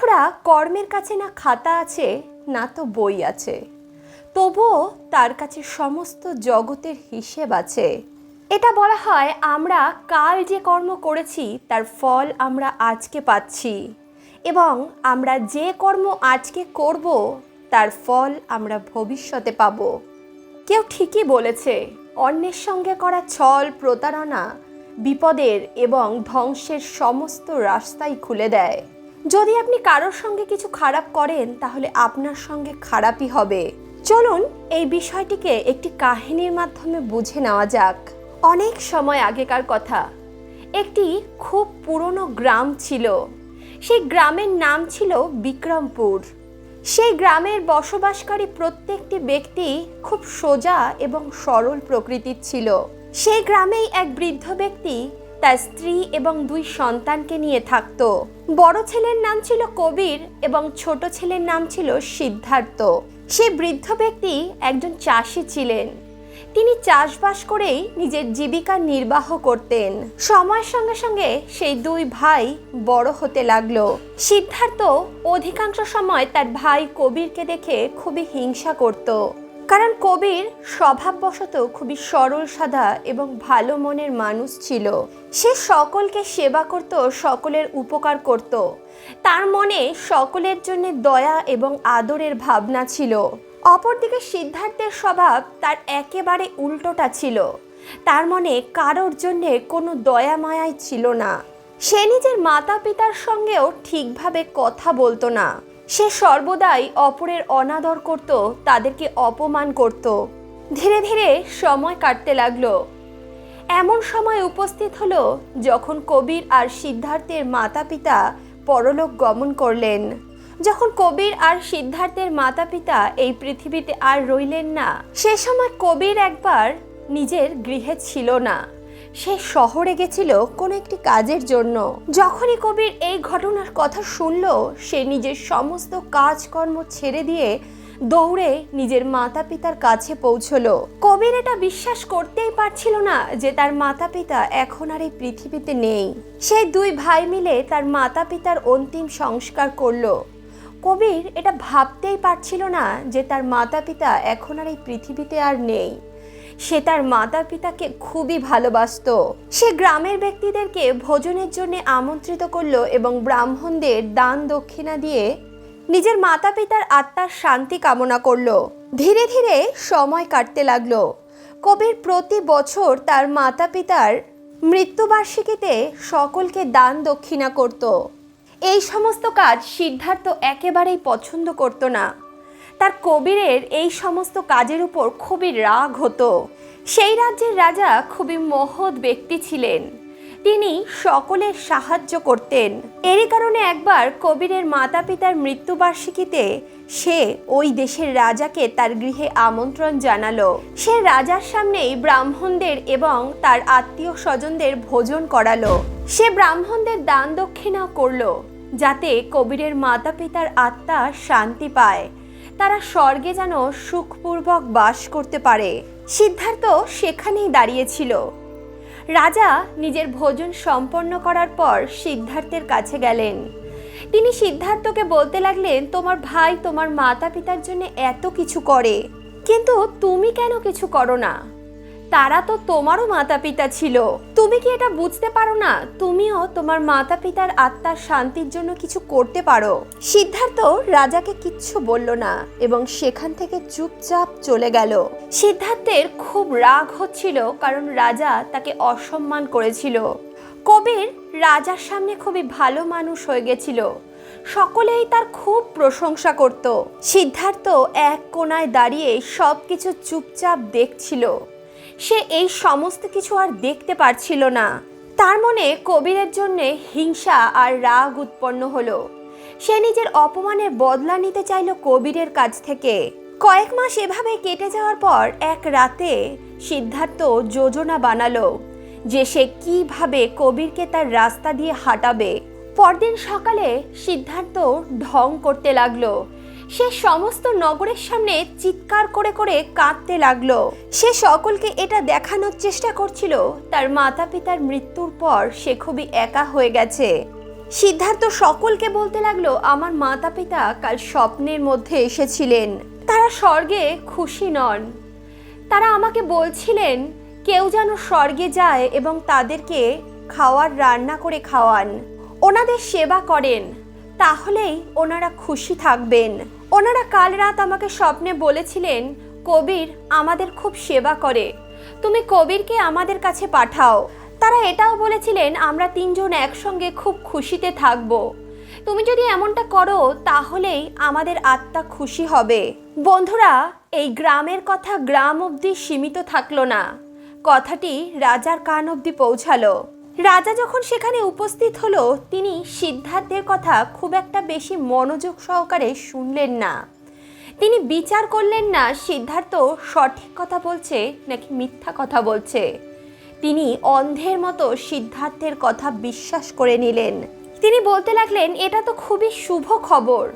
বন্ধুরা, কর্মের কাছে না খাতা আছে, না তো বই আছে। তবুও তার কাছে সমস্ত জগতের হিসেব আছে। এটা বলা হয়, আমরা কাল যে কর্ম করেছি, তার ফল আমরা আজকে পাচ্ছি। এবং আমরা যে কর্ম আজকে করব, তার ফল আমরা ভবিষ্যতে পাব। কেউ ঠিকই বলেছে, অন্যের সঙ্গে করা ছল, প্রতারণা, বিপদের এবং ধ্বংসের সমস্ত রাস্তাই খুলে দেয়। যদি আপনি কারোর সঙ্গে কিছু খারাপ করেন, তাহলে আপনার সঙ্গে খারাপই হবে। চলুন, এই বিষয়টিকে একটি কাহিনীর মাধ্যমে বুঝে নেওয়া যাক। অনেক সময় আগেকার কথা। একটি খুব পুরনো গ্রাম ছিল। সেই গ্রামের নাম ছিল বিক্রমপুর। সেই গ্রামের বসবাসকারী প্রত্যেকটি ব্যক্তি খুব সোজা এবং সরল প্রকৃতির ছিল। সেই গ্রামেই এক বৃদ্ধ ব্যক্তি তার স্ত্রী এবং দুই সন্তানকে নিয়ে থাকতো। বড় ছেলের নাম ছিল কবির এবং ছোট ছেলের নাম ছিল সিদ্ধার্থ। সে বৃদ্ধ ব্যক্তি একজন চাষি ছিলেন। তিনি চাষবাস করেই নিজের জীবিকা নির্বাহ করতেন। সময়ের সঙ্গে সঙ্গে সেই দুই ভাই বড় হতে লাগল। সিদ্ধার্থ অধিকাংশ সময় তার ভাই কবিরকে দেখে খুবই হিংসা করত। কারণ কবির স্বভাববশত খুবই সরল, সাদা এবং ভালো মনের মানুষ ছিল। সে সকলকে সেবা করত, সকলের উপকার করত। তার মনে সকলের জন্য দয়া এবং আদরের ভাবনা ছিল। অপরদিকে সিদ্ধার্থের স্বভাব তার একেবারে উল্টোটা ছিল। তার মনে কারোর জন্যে কোনো দয়া মায়াই ছিল না। সে নিজের মাতা পিতার সঙ্গেও ঠিকভাবে কথা বলতো না। সে সর্বদাই অপরের অনাদর করত, তাদেরকে অপমান করত। ধীরে ধীরে সময় কাটতে লাগল। এমন সময় উপস্থিত হলো যখন কবির আর সিদ্ধার্থের মাতা পিতা পরলোক গমন করলেন। যখন কবির আর সিদ্ধার্থের মাতা পিতা এই পৃথিবীতে আর রইলেন না, সে সময় কবির একবার নিজের গৃহে ছিল না। সে শহরে গেছিল কোনো একটি কাজের জন্য। যখনই কবির এই ঘটনার কথা শুনল, সে নিজের সমস্ত কাজকর্ম ছেড়ে দিয়ে দৌড়ে নিজের মাতা পিতার কাছে পৌঁছলো। কবির এটা বিশ্বাস করতেই পারছিল না যে তার মাতা পিতা এখন আর এই পৃথিবীতে নেই। সেই দুই ভাই মিলে তার মাতা পিতার অন্তিম সংস্কার করল। কবির এটা ভাবতেই পারছিল না যে তার মাতা পিতা এখন আর এই পৃথিবীতে আর নেই। সে তার মাতা পিতাকে খুবই ভালোবাসত। সে গ্রামের ব্যক্তিদেরকে ভোজনের জন্য আমন্ত্রিত করল এবং ব্রাহ্মণদের দান দক্ষিণা দিয়ে নিজের মাতা পিতার আত্মার শান্তি কামনা করল। ধীরে ধীরে সময় কাটতে লাগল। কবির প্রতি বছর তার মাতা পিতার মৃত্যুবার্ষিকীতে সকলকে দান দক্ষিণা করত। এই সমস্ত কাজ সিদ্ধার্থ একেবারেই পছন্দ করতো না। তার কবিরের এই সমস্ত কাজের উপর খুবই রাগ হতো। সেই রাজ্যের রাজা খুবই মহৎ ব্যক্তি ছিলেন। তিনি সকলের সাহায্য করতেন। এরই কারণে একবার কবিরের মাতা পিতার মৃত্যুবার্ষিকীতে সে ওই দেশের রাজাকে তার গৃহে আমন্ত্রণ জানালো। সে রাজার সামনেই ব্রাহ্মণদের এবং তার আত্মীয় স্বজনদের ভোজন করালো। সে ব্রাহ্মণদের দান দক্ষিণা করল, যাতে কবিরের মাতা পিতার আত্মা শান্তি পায়। তারা স্বর্গে যেন সুখপূর্বক বাস করতে পারে। সিদ্ধার্থ সেখানেই দাঁড়িয়েছিল। রাজা নিজের ভোজন সম্পন্ন করার পর সিদ্ধার্থের কাছে গেলেন। তিনি সিদ্ধার্থকে বলতে লাগলেন, তোমার ভাই তোমার মাতা পিতার জন্য এত কিছু করে, কিন্তু তুমি কেন কিছু করো না? তারা তো তোমারও মাতা পিতা ছিল। তুমি কি এটা বুঝতে পারো না? তুমিও তোমার মাতা পিতার আত্মার শান্তির জন্য কিছু করতে পারো। সিদ্ধার্থ রাজাকে কিচ্ছু বলল না এবং সেখান থেকে চুপচাপ চলে গেল। সিদ্ধার্থের খুব রাগ হচ্ছিল কারণ রাজা তাকে অসম্মান করেছিল। কবির রাজার সামনে খুবই ভালো মানুষ হয়ে গেছিল। সকলেই তার খুব প্রশংসা করত। সিদ্ধার্থ এক কোনায় দাঁড়িয়ে সব কিছু চুপচাপ দেখছিল। সে এই সমস্ত কিছু আর দেখতে পারছিল না। তার মনে কবিরের জন্যে হিংসা আর রাগ উৎপন্ন হলো। সে নিজের অপমানের বদলা নিতে চাইল কবিরের কাছ থেকে। কয়েক মাস এভাবে কেটে যাওয়ার পর এক রাতে সিদ্ধার্থ যোজনা বানালো যে সে কীভাবে কবিরকে তার রাস্তা দিয়ে হাঁটাবে। পরদিন সকালে সিদ্ধার্থ ঢং করতে লাগল সে সমস্ত নগরের সামনে চিৎকার করে করে কাঁদতে লাগল। সে সকলকে এটা দেখানোর চেষ্টা করছিল। তার মাতা পিতার মৃত্যুর পর সে খুবই একা হয়ে গেছে। সিদ্ধার্থ সকলকে বলতে লাগল, আমার মাতা পিতা কাল স্বপ্নের মধ্যে এসেছিলেন। তারা স্বর্গে খুশি নন। তারা আমাকে বলছিলেন, কেউ যেন স্বর্গে যায় এবং তাদেরকে খাওয়ার রান্না করে খাওয়ান। ওনাদের সেবা করেন। তাহলেই ওনারা খুশি থাকবেন। ওনারা কাল রাত আমাকে স্বপ্নে বলেছিলেন, কবির আমাদের খুব সেবা করে। তুমি কবিরকে আমাদের কাছে পাঠাও। তারা এটাও বলেছিলেন, আমরা তিনজন একসঙ্গে খুব খুশিতে থাকব। তুমি যদি এমনটা করো, তাহলেই আমাদের আত্মা খুশি হবে। বন্ধুরা, এই গ্রামের কথা গ্রাম অবধি সীমিত থাকল না। কথাটি রাজার কান অবধি পৌঁছালো। রাজা যখন সেখানে উপস্থিত হলো, তিনি সিদ্ধার্থের কথা খুব একটা বেশি মনোযোগ সহকারে শুনলেন না। তিনি বিচার করলেন না, সিদ্ধার্থ সঠিক কথা বলছে নাকি মিথ্যা কথা বলছে। তিনি অন্ধের মতো সিদ্ধার্থের কথা বিশ্বাস করে নিলেন। তিনি বলতে লাগলেন, এটা তো খুবই শুভ খবর।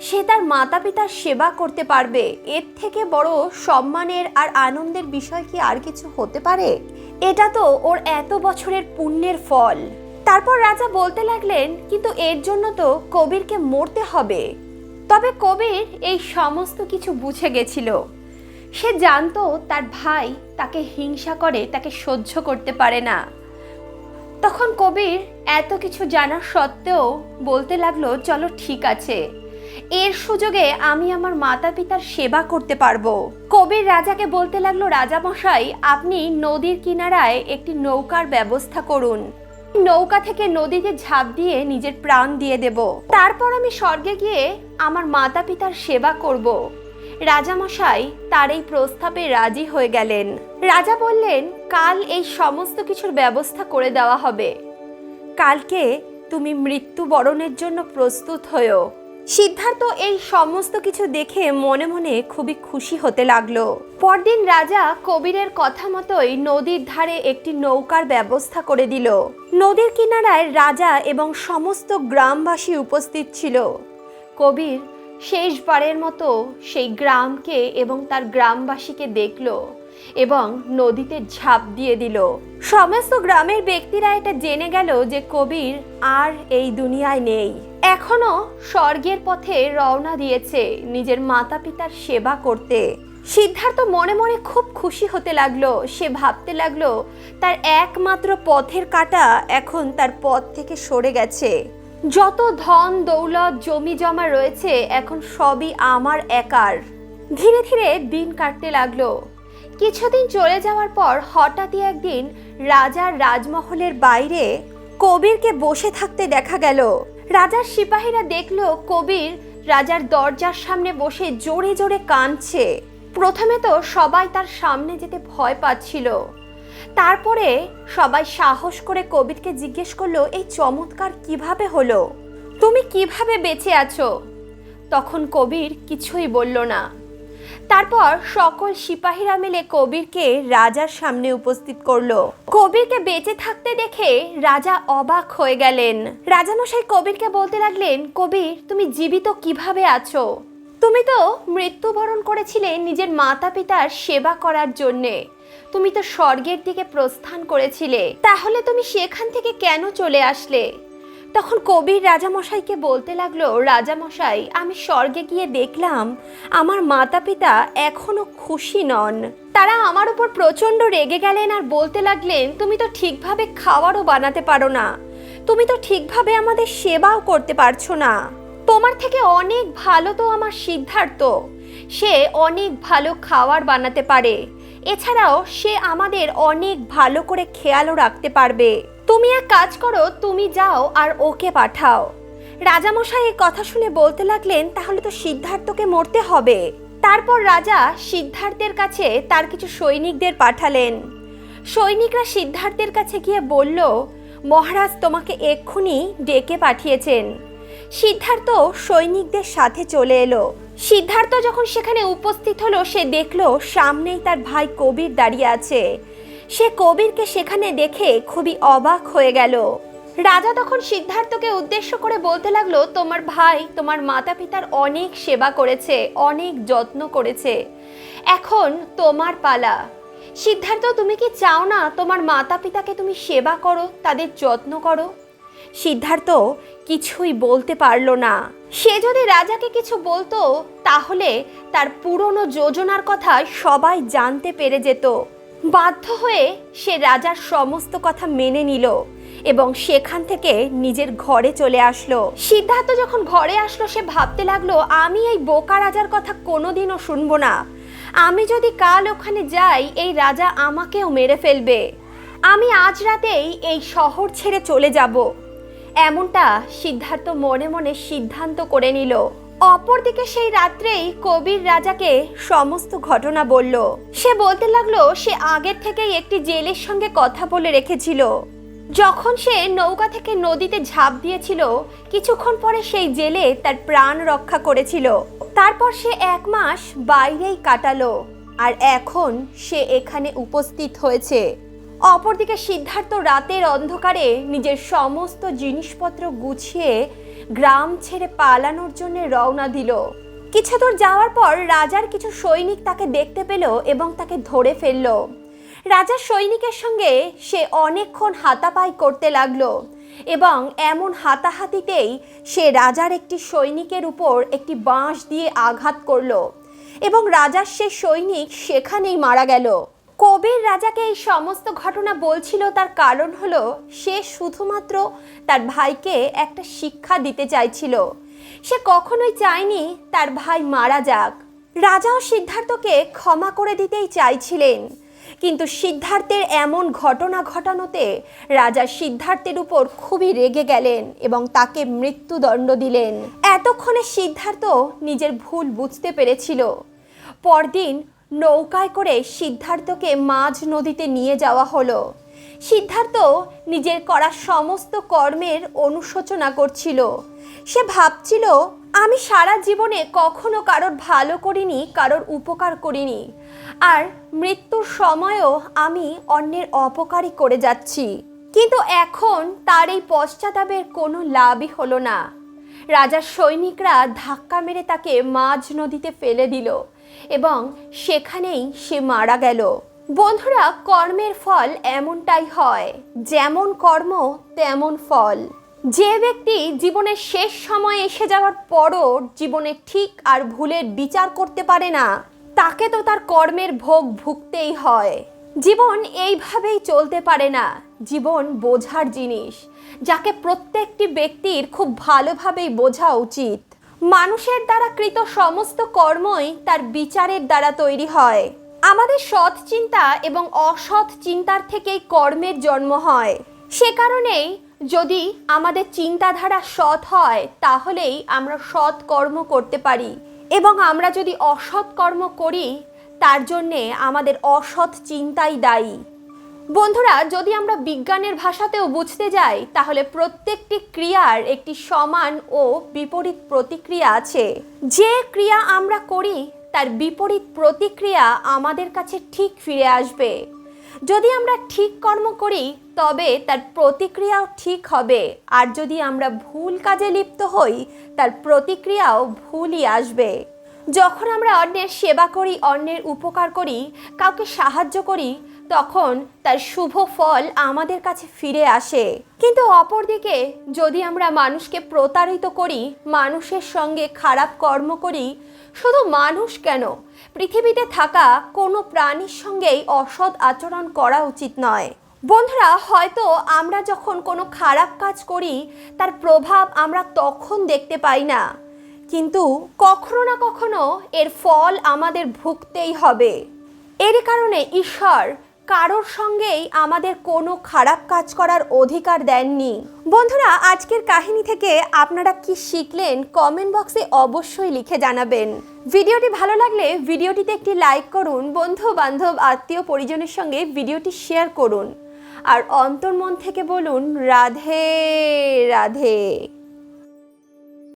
সে তার মাতা পিতার সেবা করতে পারবে। এর থেকে বড় সম্মানের আর আনন্দের বিষয় কি আর কিছু হতে পারে? এটা তো ওর এত বছরের পুণ্যের ফল। তারপর রাজা বলতে লাগলেন, কিন্তু এর জন্য তো কবিরকে মরতে হবে। তবে কবির এই সমস্ত কিছু বুঝে গেছিল। সে জানতো তার ভাই তাকে হিংসা করে, তাকে সহ্য করতে পারে না। তখন কবির এত কিছু জানা সত্ত্বেও বলতে লাগল, চলো ঠিক আছে। এর সুযোগে আমি আমার মাতা পিতার সেবা করতে পারব। কবির রাজাকে বলতে লাগল রাজা মশাই আপনি নদীর কিনারায় একটি নৌকার ব্যবস্থা করুন। নৌকা থেকে নদীতে ঝাঁপ দিয়ে নিজের প্রাণ দিয়ে দেব। তারপর আমি স্বর্গে গিয়ে আমার মাতা পিতার সেবা করব। রাজামশাই, তার এই প্রস্তাবে রাজি হয়ে গেলেন। রাজা বললেন, কাল এই সমস্ত কিছুর ব্যবস্থা করে দেওয়া হবে। কালকে তুমি মৃত্যুবরণের জন্য প্রস্তুত হয়েও সিদ্ধার্থ এই সমস্ত কিছু দেখে মনে মনে খুবই খুশি হতে লাগল। পরদিন রাজা কবিরের কথা মতোই নদীর ধারে একটি নৌকার ব্যবস্থা করে দিল। নদীর কিনারায় রাজা এবং সমস্ত গ্রামবাসী উপস্থিত ছিল। কবির শেষবারের মতো সেই গ্রামকে এবং তার গ্রামবাসীকে দেখল এবং নদীতে ঝাঁপ দিয়ে দিল। সমস্ত গ্রামের ব্যক্তিরা এটা জেনে গেল যে কবির আর এই দুনিয়ায় নেই। এখনও স্বর্গের পথে রওনা দিয়েছে নিজের মাতা পিতার সেবা করতে। সিদ্ধার্থ মনে মনে খুব খুশি হতে লাগল, সে ভাবতে লাগল, তার একমাত্র পথের কাটা এখন তার পথ থেকে সরে গেছে। যত ধন, দৌলত, জমি জমা রয়েছে, এখন সবই আমার একার। ধীরে ধীরে দিন কাটতে লাগল। কিছুদিন চলে যাওয়ার পর হঠাৎই একদিন রাজার রাজমহলের বাইরে কবিরকে বসে থাকতে দেখা গেল। রাজার সিপাহীরা দেখল কবির রাজার দরজার সামনে বসে জোরে জোরে কাঁদছে। প্রথমে তো সবাই তার সামনে যেতে ভয় পাচ্ছিল। তারপরে সবাই সাহস করে কবিরকে জিজ্ঞেস করল, এই চমৎকার কীভাবে হলো? তুমি কীভাবে বেঁচে আছো? তখন কবির কিছুই বলল না। তারপর সকল সিপাহীরা মিলে কবিরকে রাজার সামনে উপস্থিত করল। কবিরকে বেঁচে থাকতে দেখে রাজা অবাক হয়ে গেলেন। রাজামশাই কবিরকে বলতে লাগলেন, কবির, তুমি জীবিত কীভাবে আছো? তুমি তো মৃত্যুবরণ করেছিলে নিজের মাতা পিতার সেবা করার জন্যে। তুমি তো স্বর্গের দিকে প্রস্থান করেছিলে। তাহলে তুমি সেখান থেকে কেন চলে আসলে? তখন কবির রাজামশাইকে বলতে লাগল, রাজামশাই, আমি স্বর্গে গিয়ে দেখলাম আমার মাতা পিতা এখনও খুশি নন। তারা আমার উপর প্রচণ্ড রেগে গেলেন আর বলতে লাগলেন, তুমি তো ঠিকভাবে খাওয়ারও বানাতে পারো না। তুমি তো ঠিকভাবে আমাদের সেবাও করতে পারছ না। তোমার থেকে অনেক ভালো তো আমার সিদ্ধার্থ। সে অনেক ভালো খাবার বানাতে পারে। এছাড়াও সে আমাদের অনেক ভালো করে খেয়ালও রাখতে পারবে। তুমি এক কাজ করো, তুমি যাও আর ওকে পাঠাও। রাজামশাই এই কথা শুনে বলতে লাগলেন, তাহলে তো সিদ্ধার্থকে মরতে হবে। তারপর রাজা সিদ্ধার্থের কাছে তার কিছু সৈনিকদের পাঠালেন। সৈনিকরা সিদ্ধার্থের কাছে গিয়ে বলল, মহারাজ তোমাকে এক্ষুনি ডেকে পাঠিয়েছেন। সিদ্ধার্থ সৈনিকদের সাথে চলে এলো। সিদ্ধার্থ যখন সেখানে উপস্থিত হলো, সে দেখল সামনেই তার ভাই কবির দাঁড়িয়ে আছে। সে কবিরকে সেখানে দেখে খুবই অবাক হয়ে গেল। রাজা তখন সিদ্ধার্থকে উদ্দেশ্য করে বলতে লাগল, তোমার ভাই তোমার মাতা পিতার অনেক সেবা করেছে, অনেক যত্ন করেছে। এখন তোমার পালা। সিদ্ধার্থ, তুমি কি চাও না তোমার মাতা পিতাকে তুমি সেবা করো, তাদের যত্ন করো? সিদ্ধার্থ কিছুই বলতে পারল না। সে যদি রাজাকে কিছু বলতো, তাহলে তার পুরনো যোজনার কথা সবাই জানতে পেরে যেত। বাধ্য হয়ে সে রাজার সমস্ত কথা মেনে নিল এবং সেখান থেকে নিজের ঘরে চলে আসলো। সিদ্ধার্থ যখন ঘরে আসলো, সে ভাবতে লাগল, আমি এই বোকা রাজার কথা কোনোদিনও শুনব না। আমি যদি কাল ওখানে যাই, এই রাজা আমাকেও মেরে ফেলবে। আমি আজ রাতেই এই শহর ছেড়ে চলে যাব। এমনটা সিদ্ধার্থ মনে মনে সিদ্ধান্ত করে নিল। অপরদিকে সেই রাত্রেই কবির রাজাকে সমস্ত ঘটনা বলল। সে বলতে লাগল, সে আগের থেকেই একটি জেলের সঙ্গে কথা বলে রেখেছিল। যখন সে নৌকা থেকে নদীতে ঝাঁপ দিয়েছিল, কিছুক্ষণ পরে সেই জেলে তার প্রাণ রক্ষা করেছিল। তারপর সে এক মাস বাইরেই কাটালো, আর এখন সে এখানে উপস্থিত হয়েছে। অপরদিকে সিদ্ধার্থ রাতের অন্ধকারে নিজের সমস্ত জিনিসপত্র গুছিয়ে গ্রাম ছেড়ে পালানোর জন্য রওনা দিল। কিছু দূর যাওয়ার পর রাজার কিছু সৈনিক তাকে দেখতে পেল এবং তাকে ধরে ফেলল। রাজার সৈনিকের সঙ্গে সে অনেকক্ষণ হাতাপাই করতে লাগল এবং এমন হাতাহাতিতেই সে রাজার একটি সৈনিকের উপর একটি বাঁশ দিয়ে আঘাত করল এবং রাজার সে সৈনিক সেখানেই মারা গেল। কবির রাজাকে এই সমস্ত ঘটনা বলছিল, তার কারণ হলো সে শুধুমাত্র তার ভাইকে একটা শিক্ষা দিতে চাইছিল। সে কখনোই চায়নি তার ভাই মারা যাক। রাজাও সিদ্ধার্থকে ক্ষমা করে দিতেই চাইছিলেন। কিন্তু সিদ্ধার্থের এমন ঘটনা ঘটানোতে রাজা সিদ্ধার্থের উপর খুবই রেগে গেলেন এবং তাকে মৃত্যুদণ্ড দিলেন। এতক্ষণে সিদ্ধার্থ নিজের ভুল বুঝতে পেরেছিল। পরদিন নৌকায় করে সিদ্ধার্থকে মাঝ নদীতে নিয়ে যাওয়া হলো। সিদ্ধার্থ নিজের করা সমস্ত কর্মের অনুশোচনা করছিল। সে ভাবছিল, আমি সারা জীবনে কখনো কারোর ভালো করিনি, কারোর উপকার করিনি। আর মৃত্যুর সময়ও আমি অন্যের অপকারই করে যাচ্ছি। কিন্তু এখন তার এই পশ্চাতাপের কোনো লাভই হলো না। রাজার সৈনিকরা ধাক্কা মেরে তাকে মাঝ নদীতে ফেলে দিল। এবং সেখানেই সে মারা গেল। বন্ধুরা, কর্মের ফল এমনটাই হয়। যেমন কর্ম, তেমন ফল। যে ব্যক্তি জীবনের শেষ সময়ে এসে যাওয়ার পরও জীবনে ঠিক আর ভুলের বিচার করতে পারে না, তাকে তো তার কর্মের ভোগ ভুগতেই হয়। জীবন এইভাবেই চলতে পারে না। জীবন বোঝার জিনিস, যাকে প্রত্যেকটি ব্যক্তির খুব ভালোভাবেই বোঝা উচিত। মানুষের দ্বারা কৃত সমস্ত কর্মই তার বিচারের দ্বারা তৈরি হয়। আমাদের সৎ চিন্তা এবং অসৎ চিন্তার থেকেই কর্মের জন্ম হয়। সে কারণেই যদি আমাদের চিন্তাধারা সৎ হয়, তাহলেই আমরা সৎ কর্ম করতে পারি। এবং আমরা যদি অসৎ কর্ম করি, তার জন্যে আমাদের অসৎ চিন্তাই দায়ী। বন্ধুরা, যদি আমরা বিজ্ঞানের ভাষাতেও বুঝতে যাই, তাহলে প্রত্যেকটি ক্রিয়ার একটি সমান ও বিপরীত প্রতিক্রিয়া আছে। যে ক্রিয়া আমরা করি, তার বিপরীত প্রতিক্রিয়া আমাদের কাছে ঠিক ফিরে আসবে। যদি আমরা ঠিক কর্ম করি, তবে তার প্রতিক্রিয়াও ঠিক হবে। আর যদি আমরা ভুল কাজে লিপ্ত হই, তার প্রতিক্রিয়াও ভুলই আসবে। যখন আমরা অন্যের সেবা করি, অন্যের উপকার করি, কাউকে সাহায্য করি, তখন তার শুভ ফল আমাদের কাছে ফিরে আসে। কিন্তু অপরদিকে, যদি আমরা মানুষকে প্রতারিত করি, মানুষের সঙ্গে খারাপ কর্ম করি, শুধু মানুষ কেন? পৃথিবীতে থাকা কোনো প্রাণীর সঙ্গেই অসৎ আচরণ করা উচিত নয়। বন্ধুরা, হয়তো আমরা যখন কোনো খারাপ কাজ করি, তার প্রভাব আমরা তখন দেখতে পাই না। কিন্তু কখনো না কখনো এর ফল আমাদের ভুগতেই হবে। এর কারণে ঈশ্বর কারোর সঙ্গেই আমাদের কোনো খারাপ কাজ করার অধিকার দেননি। বন্ধুরা, আজকের কাহিনী থেকে আপনারা কি শিখলেন কমেন্ট বক্সে অবশ্যই লিখে জানাবেন। ভিডিওটি ভালো লাগলে ভিডিওটিতে একটি লাইক করুন বন্ধু বান্ধব আত্মীয় পরিজনের সঙ্গে ভিডিওটি শেয়ার করুন। আর অন্তর্মন থেকে বলুন, রাধে রাধে।